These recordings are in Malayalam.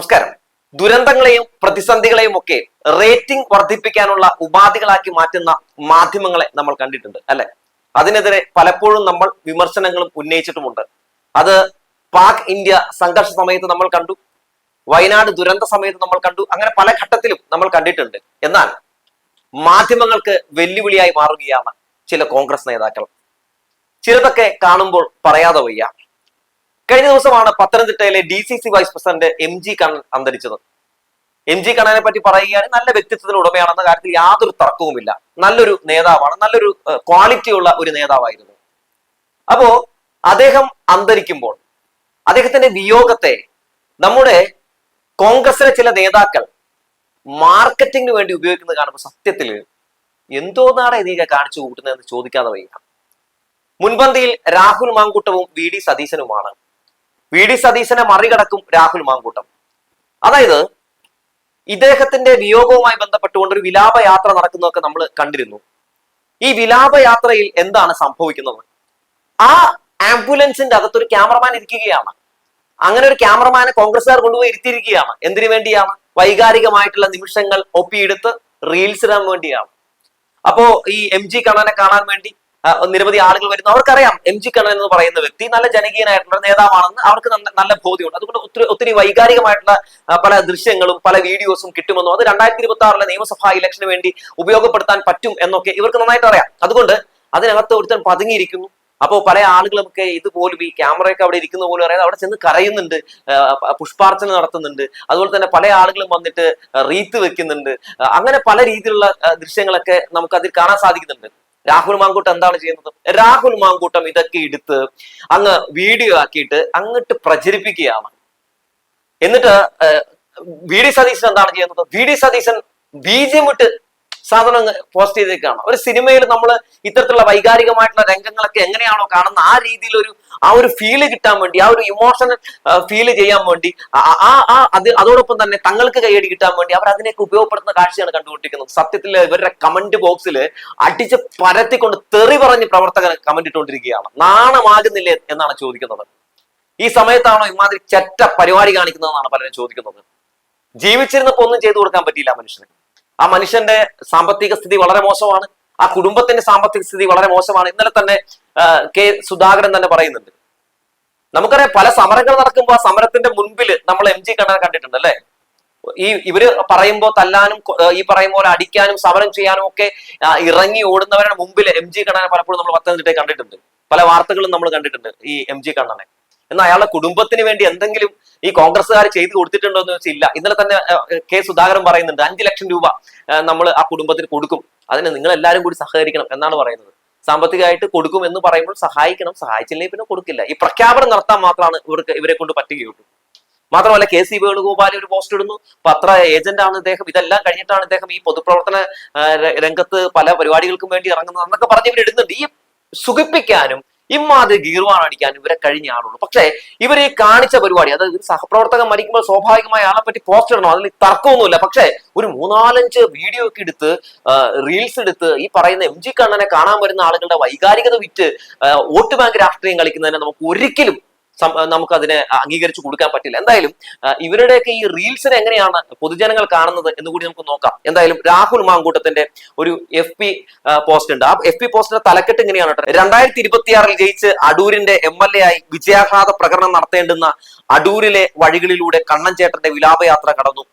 നമസ്കാരം. ദുരന്തങ്ങളെയും പ്രതിസന്ധികളെയും ഒക്കെ റേറ്റിംഗ് വർദ്ധിപ്പിക്കാനുള്ള ഉപാധികളാക്കി മാറ്റുന്ന മാധ്യമങ്ങളെ നമ്മൾ കണ്ടിട്ടുണ്ട് അല്ലെ? അതിനെതിരെ പലപ്പോഴും നമ്മൾ വിമർശനങ്ങളും ഉന്നയിച്ചിട്ടുമുണ്ട്. അത് പാക് ഇന്ത്യ സംഘർഷ സമയത്ത് നമ്മൾ കണ്ടു വയനാട് ദുരന്ത സമയത്ത് നമ്മൾ കണ്ടു അങ്ങനെ പല ഘട്ടത്തിലും നമ്മൾ കണ്ടിട്ടുണ്ട്. എന്നാൽ മാധ്യമങ്ങൾക്ക് വെല്ലുവിളിയായി മാറുകയാണ് ചില കോൺഗ്രസ് നേതാക്കൾ. ചിലതൊക്കെ കാണുമ്പോൾ പറയാതെ വയ്യ. കഴിഞ്ഞ ദിവസമാണ് പത്തനംതിട്ടയിലെ D C C vice president M G Kannan അന്തരിച്ചത്. എം ജി കണ്ണനെ പറ്റി പറയുകയാണെങ്കിൽ നല്ല വ്യക്തിത്വത്തിന് ഉടമയാണെന്ന കാര്യത്തിൽ യാതൊരു തർക്കവുമില്ല. നല്ലൊരു നേതാവാണ് നല്ലൊരു ക്വാളിറ്റി ഉള്ള ഒരു നേതാവായിരുന്നു. അപ്പോ അദ്ദേഹം അന്തരിക്കുമ്പോൾ അദ്ദേഹത്തിന്റെ വിയോഗത്തെ നമ്മുടെ കോൺഗ്രസിലെ ചില നേതാക്കൾ മാർക്കറ്റിംഗിന് വേണ്ടി ഉപയോഗിക്കുന്നത് കാണുമ്പോൾ സത്യത്തിൽ എന്തോന്നാണ് ഇതിനെ കാണിച്ചു കൂട്ടുന്നതെന്ന് ചോദിക്കാതെ വയ്യ. മുൻപന്തിയിൽ രാഹുൽ മാങ്കൂട്ടവും വി ഡി സതീശനുമാണ് വി ഡി സതീശനെ മറികടക്കും രാഹുൽ മാങ്കൂട്ടം. അതായത് ഇദ്ദേഹത്തിന്റെ വിയോഗവുമായി ബന്ധപ്പെട്ടുകൊണ്ട് ഒരു വിലാപ യാത്ര നടക്കുന്നതൊക്കെ നമ്മൾ കണ്ടിരുന്നു. ഈ വിലാപ യാത്രയിൽ എന്താണ് സംഭവിക്കുന്നത്? ആ ആംബുലൻസിന്റെ അകത്തൊരു ക്യാമറമാൻ ഇരിക്കുകയാണ്. അങ്ങനെ ഒരു ക്യാമറമാനെ കോൺഗ്രസ്സുകാർ കൊണ്ടുപോയി ഇരുത്തിയിരിക്കുകയാണ്. എന്തിനു വേണ്ടിയാണ്? വൈകാരികമായിട്ടുള്ള നിമിഷങ്ങൾ ഒപ്പിയെടുത്ത് റീൽസ് ഇടാൻ വേണ്ടിയാണ്. അപ്പോ ഈ എം ജി കണ്ണനെ കാണാൻ വേണ്ടി നിരവധി ആളുകൾ വരുന്നു. അവർക്കറിയാം എം ജി കണ്ണൻ എന്ന് പറയുന്ന വ്യക്തി നല്ല ജനകീയനായിട്ടുള്ള നേതാവാണെന്ന് അവർക്ക് നല്ല- ബോധ്യമുണ്ട്. അതുകൊണ്ട് ഒത്തിരി ഒത്തിരി വൈകാരികമായിട്ടുള്ള പല ദൃശ്യങ്ങളും പല വീഡിയോസും കിട്ടുമെന്നും അത് രണ്ടായിരത്തി ഇരുപത്തി ആറിലെ നിയമസഭാ ഇലക്ഷന് വേണ്ടി ഉപയോഗപ്പെടുത്താൻ പറ്റും എന്നൊക്കെ ഇവർക്ക് നന്നായിട്ട് അറിയാം. അതുകൊണ്ട് അതിനകത്ത് ഒരുത്തൻ പതുങ്ങിയിരിക്കുന്നു. അപ്പോൾ പല ആളുകളൊക്കെ ഇതുപോലും ഈ ക്യാമറയൊക്കെ അവിടെ ഇരിക്കുന്ന പോലും അറിയാതെ അവിടെ ചെന്ന് കരയുന്നുണ്ട്. പുഷ്പാർച്ചന നടത്തുന്നുണ്ട്. അതുപോലെ തന്നെ പല ആളുകളും വന്നിട്ട് റീത്ത് വെക്കുന്നുണ്ട്. അങ്ങനെ പല രീതിയിലുള്ള ദൃശ്യങ്ങളൊക്കെ നമുക്ക് അതിൽ കാണാൻ സാധിക്കുന്നുണ്ട്. രാഹുൽ മാങ്കൂട്ടം എന്താണ് ചെയ്യുന്നത്? രാഹുൽ മാങ്കൂട്ടം ഇതൊക്കെ എടുത്ത് അങ്ങ് വീഡിയോ ആക്കിയിട്ട് അങ്ങോട്ട് പ്രചരിപ്പിക്കുകയാണ്. എന്നിട്ട് വി ഡി സതീശൻ എന്താണ് ചെയ്യുന്നത്? V D Satheesan B J ഇട്ട് സാധനം പോസ്റ്റ് ചെയ്തേക്കാണ്. ഒരു സിനിമയിൽ നമ്മൾ ഇത്തരത്തിലുള്ള വൈകാരികമായിട്ടുള്ള രംഗങ്ങളൊക്കെ എങ്ങനെയാണോ കാണുന്നത് ആ രീതിയിൽ ഒരു ആ ഒരു ഫീൽ കിട്ടാൻ വേണ്ടി ആ ഒരു ഇമോഷണൽ ഫീൽ ചെയ്യാൻ വേണ്ടി ആ ആ- അത് അതോടൊപ്പം തന്നെ തങ്ങൾക്ക് കൈയടി കിട്ടാൻ വേണ്ടി അവർ അതിനെയൊക്കെ ഉപയോഗപ്പെടുത്തുന്ന കാഴ്ചയാണ് കണ്ടുകൊണ്ടിരിക്കുന്നത്. സത്യത്തിൽ ഇവരുടെ കമന്റ് ബോക്സിൽ അടിച്ച് പരത്തിക്കൊണ്ട് തെറി പറഞ്ഞ് പ്രവർത്തകർ കമന്റ് ഇട്ടുകൊണ്ടിരിക്കുകയാണ്. നാണമാകുന്നില്ലേ എന്നാണ് ചോദിക്കുന്നത്. ഈ സമയത്താണോ ഇമാതിരി ചെറ്റ പരിപാടി കാണിക്കുന്നതെന്നാണ് പലരും ചോദിക്കുന്നത്. ജീവിച്ചിരുന്നപ്പോ ഒന്നും ചെയ്തു കൊടുക്കാൻ പറ്റിയില്ല മനുഷ്യന്. ആ മനുഷ്യന്റെ സാമ്പത്തിക സ്ഥിതി വളരെ മോശമാണ്. ആ കുടുംബത്തിന്റെ സാമ്പത്തിക സ്ഥിതി വളരെ മോശമാണ്. ഇന്നലെ തന്നെ കെ സുധാകരൻ തന്നെ പറയുന്നുണ്ട്. നമുക്കറിയാം പല സമരങ്ങൾ നടക്കുമ്പോൾ ആ സമരത്തിന്റെ മുൻപിൽ നമ്മൾ എം ജി കണ്ണനെ കണ്ടിട്ടുണ്ട് അല്ലെ? ഈ ഇവർ പറയുമ്പോൾ തല്ലാനും ഈ പറയും പോലെ അടിക്കാനും സമരം ചെയ്യാനും ഒക്കെ ഇറങ്ങി ഓടുന്നവരുടെ മുമ്പിൽ എം ജി കണ്ണനെ പലപ്പോഴും നമ്മൾ പത്തനംതിട്ടയിൽ കണ്ടിട്ടുണ്ട്. പല വാർത്തകളും നമ്മൾ കണ്ടിട്ടുണ്ട് ഈ എം ജി കണ്ണനെ. എന്നാൽ അയാളുടെ കുടുംബത്തിന് വേണ്ടി എന്തെങ്കിലും ഈ കോൺഗ്രസ്സുകാർ ചെയ്തു കൊടുത്തിട്ടുണ്ടോ എന്ന് വെച്ചാൽ ഇല്ല. ഇന്നലെ തന്നെ കെ സുധാകരൻ പറയുന്നുണ്ട് അഞ്ചു ലക്ഷം രൂപ നമ്മൾ ആ കുടുംബത്തിന് കൊടുക്കും. അതിന് നിങ്ങൾ എല്ലാവരും കൂടി സഹകരിക്കണം എന്നാണ് പറയുന്നത്. സാമ്പത്തികമായിട്ട് കൊടുക്കും എന്ന് പറയുമ്പോൾ സഹായിക്കണം സഹായിച്ചില്ലെങ്കിൽ പിന്നെ കൊടുക്കില്ല. ഈ പ്രഖ്യാപനം നടത്താൻ മാത്രമാണ് ഇവർക്ക് ഇവരെ കൊണ്ട് പറ്റുകയുള്ളൂ. മാത്രമല്ല കെ സി വേണുഗോപാൽ ഒരു പോസ്റ്റ് ഇടുന്നു. പത്ര ഏജന്റ് ആണ് ഇദ്ദേഹം. ഇതെല്ലാം കഴിഞ്ഞിട്ടാണ് ഇദ്ദേഹം ഈ പൊതുപ്രവർത്തന രംഗത്ത് പല പരിപാടികൾക്കും വേണ്ടി ഇറങ്ങുന്നത് എന്നൊക്കെ പറഞ്ഞ് ഇവർ ഇടുന്നുണ്ട് ഈ സുഖിപ്പിക്കാനും ഇമ്മാതിരി ഗീർവാണ് അടിക്കാൻ ഇവരെ കഴിഞ്ഞ ആളുള്ളൂ. പക്ഷേ ഇവർ ഈ കാണിച്ച പരിപാടി അതായത് ഒരു സഹപ്രവർത്തകൻ മരിക്കുമ്പോൾ സ്വാഭാവികമായി ആളെ പറ്റി പോസ്റ്റ് ഇടണം. അതിൽ തർക്കമൊന്നുമില്ല. പക്ഷേ ഒരു മൂന്നാലഞ്ച് വീഡിയോ ഒക്കെ എടുത്ത് റീൽസ് എടുത്ത് ഈ പറയുന്ന എം ജി കണ്ണനെ കാണാൻ വരുന്ന ആളുകളുടെ വൈകാരികത വിറ്റ് വോട്ട് ബാങ്ക് രാഷ്ട്രീയം കളിക്കുന്നതിനെ നമുക്ക് ഒരിക്കലും സം- നമുക്ക് അതിനെ അംഗീകരിച്ചു കൊടുക്കാൻ പറ്റില്ല. എന്തായാലും ഇവരുടെയൊക്കെ ഈ റീൽസിനെ എങ്ങനെയാണ് പൊതുജനങ്ങൾ കാണുന്നത് എന്ന് കൂടി നമുക്ക് നോക്കാം. എന്തായാലും രാഹുൽ മാങ്കൂട്ടത്തിന്റെ ഒരു എഫ് പി പോസ്റ്റ് ഉണ്ട്. ആ എഫ് പി പോസ്റ്റിന്റെ തലക്കെട്ട് ഇങ്ങനെയാണ് കേട്ടോ? രണ്ടായിരത്തി ഇരുപത്തിയാറിൽ ജയിച്ച് അടൂരിന്റെ എം എൽ എ ആയി വിജയാഘാത പ്രകടനം നടത്തേണ്ടുന്ന അടൂരിലെ വഴികളിലൂടെ കണ്ണൻ ചേട്ടന്റെ വിലാപയാത്ര കടന്നു.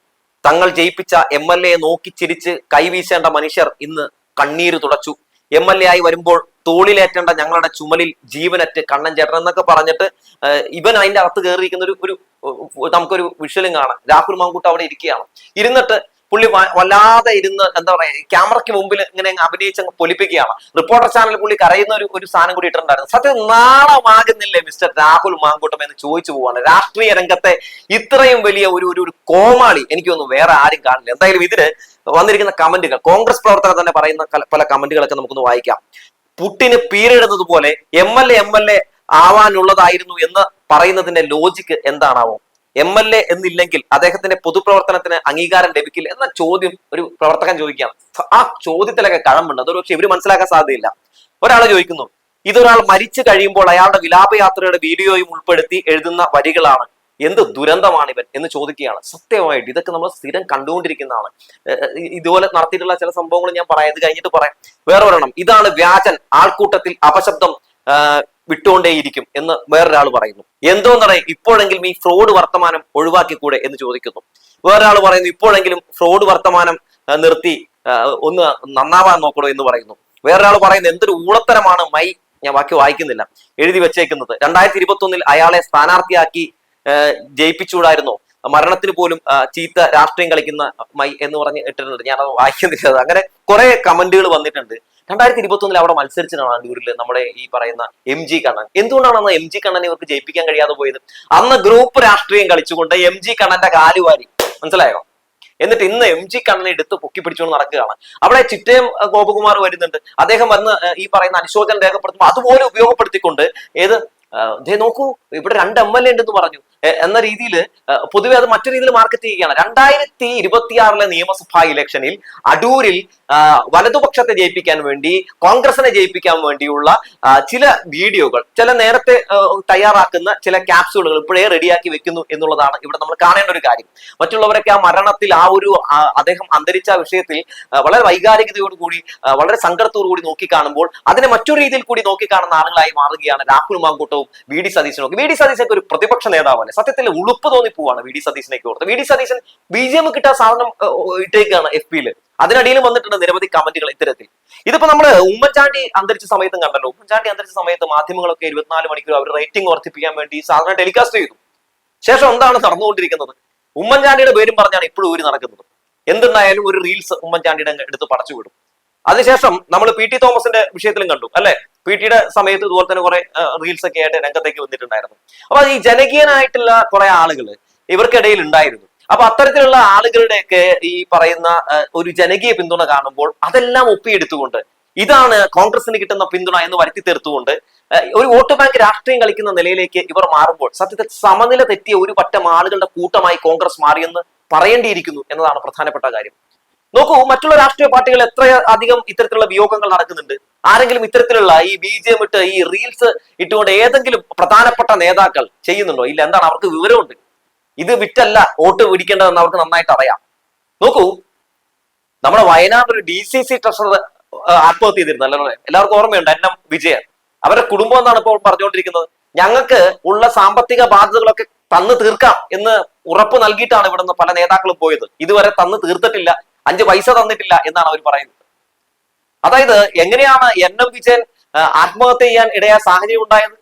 തങ്ങൾ ജയിപ്പിച്ച എം എൽ എ നോക്കി ചിരിച്ച് കൈവീശേണ്ട മനുഷ്യർ ഇന്ന് കണ്ണീര് തുടച്ചു. എം എൽ എ ആയി വരുമ്പോൾ തോളിലേറ്റേണ്ട ഞങ്ങളുടെ ചുമലിൽ ജീവനറ്റ് കണ്ണൻ ചേട്ടൻ എന്നൊക്കെ പറഞ്ഞിട്ട് ഇവൻ അതിന്റെ അകത്ത് കയറിയിരിക്കുന്ന ഒരു ഒരു നമുക്കൊരു വിഷ്വലും കാണാം. രാഹുൽ മാങ്കൂട്ട് അവിടെ ഇരിക്കുകയാണ്. ഇരുന്നിട്ട് പുള്ളി വല്ലാതെ ഇരുന്ന് എന്താ പറയാ ക്യാമറയ്ക്ക് മുമ്പിൽ ഇങ്ങനെ അഭിനയിച്ച് അങ്ങ് പൊലിപ്പിക്കുകയാണ്. റിപ്പോർട്ടർ ചാനൽ പുള്ളി കരയുന്ന ഒരു ഒരു സാധനം കൂടി ഇട്ടിട്ടുണ്ടായിരുന്നു. സത്യം നാളമാകുന്നില്ലേ മിസ്റ്റർ രാഹുൽ മാങ്കൂട്ടം എന്ന് ചോദിച്ചു പോവാണ്. രാഷ്ട്രീയ രംഗത്തെ ഇത്രയും വലിയ ഒരു ഒരു കോമാളി എനിക്കൊന്നും വേറെ ആരും കാണില്ല. എന്തായാലും ഇതിന് വന്നിരിക്കുന്ന കമന്റുകൾ കോൺഗ്രസ് പ്രവർത്തകർ തന്നെ പറയുന്ന പല കമന്റുകളൊക്കെ നമുക്കൊന്ന് വായിക്കാം. പുട്ടിന് പീരിടുന്നത് പോലെ M L A M L A ആവാനുള്ളതായിരുന്നു എന്ന് പറയുന്നതിന്റെ ലോജിക്ക് എന്താണാവോ? എം എൽ എ എന്നില്ലെങ്കിൽ അദ്ദേഹത്തിന്റെ പൊതുപ്രവർത്തനത്തിന് അംഗീകാരം ലഭിക്കില്ല എന്ന ചോദ്യം ഒരു പ്രവർത്തകൻ ചോദിക്കാം ആ ചോദ്യത്തിലൊക്കെ കഴമ്പുണ്ട്. അതൊരു പക്ഷെ ഇവർ മനസ്സിലാക്കാൻ സാധ്യതയില്ല. ഒരാൾ ചോദിക്കുന്നു ഇതൊരാൾ മരിച്ചു കഴിയുമ്പോൾ അയാളുടെ വിലാപയാത്രയുടെ വീഡിയോയും ഉൾപ്പെടുത്തി എഴുതുന്ന വരികളാണ്. എന്ത് ദുരന്തമാണ് ഇവൻ എന്ന് ചോദിക്കുകയാണ്. സത്യമായിട്ട് ഇതൊക്കെ നമ്മൾ സ്ഥിരം കണ്ടുകൊണ്ടിരിക്കുന്നതാണ്. ഇതുപോലെ നടത്തിയിട്ടുള്ള ചില സംഭവങ്ങൾ ഞാൻ പറയാം ഇത് കഴിഞ്ഞിട്ട് പറയാം. വേറെ ഒരെണ്ണം ഇതാണ് വ്യാജൻ ആൾക്കൂട്ടത്തിൽ അപശബ്ദം വിട്ടുകൊണ്ടേയിരിക്കും എന്ന് വേറൊരാൾ പറയുന്നു. എന്തോന്നറിയ ഇപ്പോഴെങ്കിലും ഈ ഫ്രോഡ് വർത്തമാനം ഒഴിവാക്കിക്കൂടെ എന്ന് ചോദിക്കുന്നു. വേറൊരാൾ പറയുന്നു ഇപ്പോഴെങ്കിലും ഫ്രോഡ് വർത്തമാനം നിർത്തി ഒന്ന് നന്നാവാൻ നോക്കണോ എന്ന് പറയുന്നു. വേറൊരാൾ പറയുന്നത് എന്തൊരു ഊളത്തരമാണ് മൈ ഞാൻ ബാക്കി വായിക്കുന്നില്ല. എഴുതി വെച്ചേക്കുന്നത്. രണ്ടായിരത്തി ഇരുപത്തി ഒന്നിൽ അയാളെ സ്ഥാനാർത്ഥിയാക്കി ജയിപ്പിച്ചുകൂടായിരുന്നു മരണത്തിന് പോലും ചീത്ത രാഷ്ട്രീയം കളിക്കുന്ന മൈ എന്ന് പറഞ്ഞ് ഇട്ടിട്ടുണ്ട്. ഞാൻ അത് വായിക്കുന്നില്ല. അങ്ങനെ കുറെ കമന്റുകൾ വന്നിട്ടുണ്ട്. രണ്ടായിരത്തി ഇരുപത്തി ഒന്നിൽ അവിടെ മത്സരിച്ചതാണ് അണ്ടൂരിൽ നമ്മുടെ ഈ പറയുന്ന എം ജി കണ്ണൻ. എന്തുകൊണ്ടാണ് അന്ന് എം ജി കണ്ണനെ ഇവർക്ക് ജയിപ്പിക്കാൻ കഴിയാതെ പോയത്? അന്ന് ഗ്രൂപ്പ് രാഷ്ട്രീയം കളിച്ചുകൊണ്ട് എം ജി കണ്ണന്റെ കാലുവാരി മനസ്സിലായോ? എന്നിട്ട് ഇന്ന് എം ജി കണ്ണനെ എടുത്ത് പൊക്കി പിടിച്ചുകൊണ്ട് നടക്കുകയാണ്. അവിടെ ചിറ്റയം ഗോപകുമാർ വരുന്നുണ്ട്. അദ്ദേഹം വന്ന് ഈ പറയുന്ന അനുശോചനം രേഖപ്പെടുത്തുമ്പോൾ അതുപോലെ ഉപയോഗപ്പെടുത്തിക്കൊണ്ട് ഏത് നോക്കൂ ഇവിടെ രണ്ട് എം എൽ എ ഉണ്ടെന്ന് പറഞ്ഞു. എന്ന രീതിയിൽ പൊതുവെ അത് മറ്റു രീതിയിൽ മാർക്കറ്റ് ചെയ്യുകയാണ്. രണ്ടായിരത്തി ഇരുപത്തിയാറിലെ നിയമസഭാ ഇലക്ഷനിൽ അടൂരിൽ വലതുപക്ഷത്തെ ജയിപ്പിക്കാൻ വേണ്ടി കോൺഗ്രസിനെ ജയിപ്പിക്കാൻ വേണ്ടിയുള്ള ചില വീഡിയോകൾ ചില നേരത്തെ തയ്യാറാക്കുന്ന ചില ക്യാപ്സ്യൂളുകൾ ഇപ്പോഴേ റെഡിയാക്കി വെക്കുന്നു എന്നുള്ളതാണ് ഇവിടെ നമ്മൾ കാണേണ്ട ഒരു കാര്യം. മറ്റുള്ളവരൊക്കെ ആ മരണത്തിൽ ആ ഒരു അദ്ദേഹം അന്തരിച്ച വിഷയത്തിൽ വളരെ വൈകാരികതയോടുകൂടി കൂടി വളരെ സങ്കടത്തോടു കൂടി നോക്കി കാണുമ്പോൾ അതിനെ മറ്റൊരു രീതിയിൽ കൂടി നോക്കി കാണുന്ന ആളുകളായി മാറുകയാണ് രാഹുൽ മാങ്കൂട്ടവും വി. ഡി. സതീശനും വി. ഡി. സതീശനൊക്കെ ഒരു പ്രതിപക്ഷ നേതാവല്ലേ സത്യത്തിൽ ഉളുപ്പ് തോന്നിപ്പോവാണ് വി ഡി സതീശനൊക്കെ ഓർത്ത്. V D Satheesan B J M കിട്ടാൻ സാധനം ഇട്ടേക്കാണ് എഫ് പിയിൽ അതിനടിയിലും വന്നിട്ടുണ്ട് നിരവധി കമന്റുകൾ ഇത്തരത്തിൽ. ഇതിപ്പോ നമ്മൾ ഉമ്മൻചാണ്ടി അന്തരിച്ച സമയത്തും കണ്ടല്ലോ. ഉമ്മൻചാണ്ടി അന്തരിച്ച സമയത്ത് മാധ്യമങ്ങളൊക്കെ ഇരുപത്തിനാല് മണിക്കൂർ അവർ റേറ്റിംഗ് വർദ്ധിപ്പിക്കാൻ വേണ്ടി സാധനം ടെലികാസ്റ്റ് ചെയ്തു. ശേഷം എന്താണ് നടന്നുകൊണ്ടിരിക്കുന്നത്? ഉമ്മൻചാണ്ടിയുടെ പേരും പറഞ്ഞാണ് ഇപ്പോഴും ഊരി നടക്കുന്നത്. എന്തുണ്ടായാലും ഒരു റീൽസ് ഉമ്മൻചാണ്ടിയുടെ എടുത്ത് പടച്ചു വിടും അതിനുശേഷം നമ്മൾ പി ടി തോമസിന്റെ വിഷയത്തിലും കണ്ടു അല്ലെ? പി ടിയുടെ സമയത്ത് ഇതുപോലെ തന്നെ കുറെ റീൽസ് ഒക്കെ ആയിട്ട് രംഗത്തേക്ക് വന്നിട്ടുണ്ടായിരുന്നു. അപ്പൊ ഈ ജനകീയനായിട്ടുള്ള കുറെ ആളുകൾ ഇവർക്കിടയിൽ ഉണ്ടായിരുന്നു. അപ്പൊ അത്തരത്തിലുള്ള ആളുകളുടെയൊക്കെ ഈ പറയുന്ന ഒരു ജനകീയ പിന്തുണ കാണുമ്പോൾ അതെല്ലാം ഒപ്പിയെടുത്തുകൊണ്ട് ഇതാണ് കോൺഗ്രസിന് കിട്ടുന്ന പിന്തുണ എന്ന് വരുത്തി തീർത്തുകൊണ്ട് ഒരു വോട്ട് ബാങ്ക് രാഷ്ട്രീയം കളിക്കുന്ന നിലയിലേക്ക് ഇവർ മാറുമ്പോൾ സത്യത്തിൽ സമനില തെറ്റിയ ഒരു പറ്റം ആളുകളുടെ കൂട്ടമായി കോൺഗ്രസ് മാറിയെന്ന് പറയേണ്ടിയിരിക്കുന്നു എന്നതാണ് പ്രധാനപ്പെട്ട കാര്യം. നോക്കൂ മറ്റുള്ള രാഷ്ട്രീയ പാർട്ടികൾ എത്ര അധികം ഇത്തരത്തിലുള്ള വിയോഗങ്ങൾ നടക്കുന്നുണ്ട്? ആരെങ്കിലും ഇത്തരത്തിലുള്ള ഈ ബി ജെ എം ഇട്ട് ഈ റീൽസ് ഇട്ടുകൊണ്ട് ഏതെങ്കിലും പ്രധാനപ്പെട്ട നേതാക്കൾ ചെയ്യുന്നുണ്ടോ? ഇല്ല എന്താണ്? അവർക്ക് വിവരമുണ്ട്. ഇത് വിറ്റല്ല വോട്ട് പിടിക്കേണ്ടതെന്ന് അവർക്ക് നന്നായിട്ട് അറിയാം. നോക്കൂ നമ്മുടെ വയനാട് ഒരു ഡി സി സി ട്രഷറർ ആത്മഹത്യ ചെയ്തിരുന്നു അല്ലേ എല്ലാവർക്കും ഓർമ്മയുണ്ട് എൻ എം വിജയൻ. അവരുടെ കുടുംബം എന്നാണ് ഇപ്പോൾ പറഞ്ഞുകൊണ്ടിരിക്കുന്നത്. ഞങ്ങൾക്ക് ഉള്ള സാമ്പത്തിക ബാധ്യതകളൊക്കെ തന്നു തീർക്കാം എന്ന് ഉറപ്പ് നൽകിയിട്ടാണ് ഇവിടുന്ന് പല നേതാക്കളും പോയത്. ഇതുവരെ തന്നു തീർത്തിട്ടില്ല. അഞ്ച് പൈസ തന്നിട്ടില്ല എന്നാണ് അവർ പറയുന്നത്. അതായത് എങ്ങനെയാണ് എൻ എം വിജയൻ ആത്മഹത്യ ചെയ്യാൻ ഇടയായ സാഹചര്യം ഉണ്ടായത്?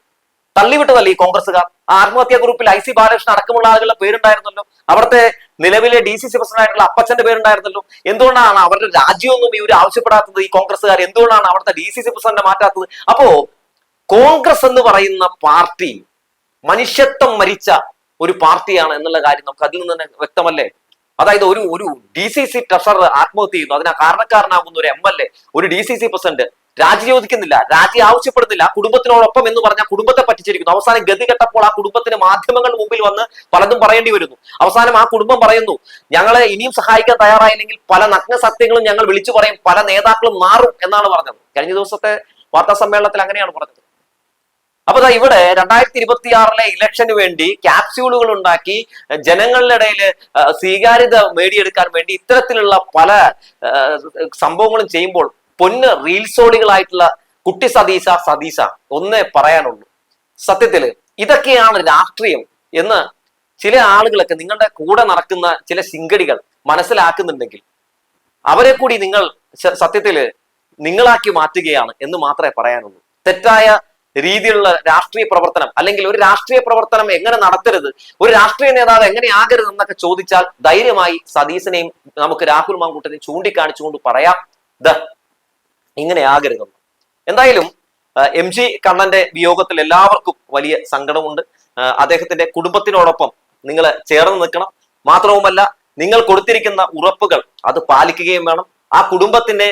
തള്ളിവിട്ടതല്ലേ ഈ കോൺഗ്രസ്സുകാർ? ആത്മഹത്യാ ഗ്രൂപ്പിൽ ഐ സി ബാലകൃഷ്ണൻ അടക്കമുള്ള ആളുകളുടെ പേരുണ്ടായിരുന്നല്ലോ. അവിടുത്തെ നിലവിലെ ഡി സി സി പ്രസിഡന്റ് ആയിട്ടുള്ള അപ്പച്ചന്റെ പേരുണ്ടായിരുന്നല്ലോ. എന്തുകൊണ്ടാണ് അവരുടെ രാജ്യമൊന്നും ഇവർ ആവശ്യപ്പെടാത്തത് ഈ കോൺഗ്രസ്സുകാർ? എന്തുകൊണ്ടാണ് അവിടുത്തെ ഡി സി സി പ്രസിഡന്റ് മാറ്റാത്തത്? അപ്പോ കോൺഗ്രസ് എന്ന് പറയുന്ന പാർട്ടി മനുഷ്യത്വം മരിച്ച ഒരു പാർട്ടിയാണ് എന്നുള്ള കാര്യം നമുക്ക് അതിൽ നിന്ന് തന്നെ വ്യക്തമല്ലേ? അതായത് ഒരു ഒരു ഡി സി സി ട്രഷറർ ആത്മഹത്യ ചെയ്യുന്നു. അതിന് കാരണക്കാരനാകുന്ന ഒരു എം എൽ എ ഒരു ഡി സി സി പ്രസിഡന്റ് രാജി ചോദിക്കുന്നില്ല. രാജി ആവശ്യപ്പെടുന്നില്ല. കുടുംബത്തിനോടൊപ്പം എന്ന് പറഞ്ഞ കുടുംബത്തെ പറ്റിച്ചിരിക്കുന്നു. അവസാനം ഗതി കെട്ടപ്പോൾ ആ കുടുംബത്തിന് മാധ്യമങ്ങളുടെ മുമ്പിൽ വന്ന് പലതും പറയേണ്ടി വരുന്നു. അവസാനം ആ കുടുംബം പറയുന്നു ഞങ്ങളെ ഇനിയും സഹായിക്കാൻ തയ്യാറായില്ലെങ്കിൽ പല നഗ്ന സത്യങ്ങളും ഞങ്ങൾ വിളിച്ചു പറയും. പല നേതാക്കളും മാറും എന്നാണ് പറഞ്ഞത്. കഴിഞ്ഞ ദിവസത്തെ വാർത്താ സമ്മേളനത്തിൽ അങ്ങനെയാണ് പറഞ്ഞത്. അപ്പൊ ഇവിടെ രണ്ടായിരത്തി ഇരുപത്തിയാറിലെ ഇലക്ഷന് വേണ്ടി ക്യാപ്സ്യൂളുകൾ ഉണ്ടാക്കി ജനങ്ങളുടെ ഇടയിൽ സ്വീകാര്യത നേടിയെടുക്കാൻ വേണ്ടി ഇത്തരത്തിലുള്ള പല സംഭവങ്ങളും ചെയ്യുമ്പോൾ പൊന്ന് റീൽസോളികളായിട്ടുള്ള കുട്ടി സതീശ സതീശ ഒന്നേ പറയാനുള്ളൂ. സത്യത്തിൽ ഇതൊക്കെയാണ് രാഷ്ട്രീയം എന്ന് ചില ആളുകളൊക്കെ നിങ്ങളുടെ കൂടെ നടക്കുന്ന ചില ശിങ്കടികൾ മനസ്സിലാക്കുന്നുണ്ടെങ്കിൽ അവരെ കൂടി നിങ്ങൾ സത്യത്തിൽ നിങ്ങളാക്കി മാറ്റുകയാണ് എന്ന് മാത്രമേ പറയാനുള്ളൂ. തെറ്റായ രീതിയിലുള്ള രാഷ്ട്രീയ പ്രവർത്തനം അല്ലെങ്കിൽ ഒരു രാഷ്ട്രീയ പ്രവർത്തനം എങ്ങനെ നടത്തരുത് ഒരു രാഷ്ട്രീയ നേതാവ് എങ്ങനെ ആകരുത് എന്നൊക്കെ ചോദിച്ചാൽ ധൈര്യമായി സതീശനെയും നമുക്ക് രാഹുൽ മാങ്കൂട്ടനെയും ചൂണ്ടിക്കാണിച്ചുകൊണ്ട് പറയാം. ദ ഇങ്ങനെ ആകരുതെന്ന്. എന്തായാലും എം ജി കണ്ണന്റെ വിയോഗത്തിൽ എല്ലാവർക്കും വലിയ സങ്കടമുണ്ട്. അദ്ദേഹത്തിന്റെ കുടുംബത്തിനോടൊപ്പം നിങ്ങൾ ചേർന്ന് നിൽക്കണം. മാത്രവുമല്ല നിങ്ങൾ കൊടുത്തിരിക്കുന്ന ഉറപ്പുകൾ അത് പാലിക്കുകയും വേണം. ആ കുടുംബത്തിന്റെ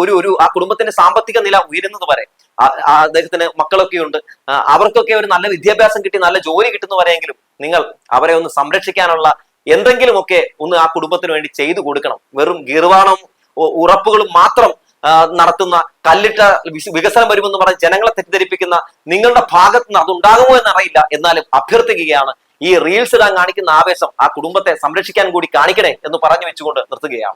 ഒരു ഒരു ആ കുടുംബത്തിന്റെ സാമ്പത്തിക നില ഉയരുന്നത് വരെ അദ്ദേഹത്തിന് മക്കളൊക്കെ ഉണ്ട്. അവർക്കൊക്കെ ഒരു നല്ല വിദ്യാഭ്യാസം കിട്ടി നല്ല ജോലി കിട്ടുന്ന വരെയെങ്കിലും നിങ്ങൾ അവരെ ഒന്ന് സംരക്ഷിക്കാനുള്ള എന്തെങ്കിലുമൊക്കെ ഒന്ന് ആ കുടുംബത്തിന് വേണ്ടി ചെയ്തു കൊടുക്കണം. വെറും ഗീർവാണവും ഉറപ്പുകളും മാത്രം നടത്തുന്ന കല്ലിട്ട വികസനം വരുമെന്ന് പറഞ്ഞ് ജനങ്ങളെ തെറ്റിദ്ധരിപ്പിക്കുന്ന നിങ്ങളുടെ ഭാഗത്ത് നിന്ന് അതുണ്ടാകുമോ എന്നറിയില്ല. എന്നാലും അഭ്യർത്ഥിക്കുകയാണ്. ഈ റീൽസ് ഇടാൻ കാണിക്കുന്ന ആവേശം ആ കുടുംബത്തെ സംരക്ഷിക്കാൻ കൂടി കാണിക്കണേ എന്ന് പറഞ്ഞു വെച്ചുകൊണ്ട് നിർത്തുകയാണ്.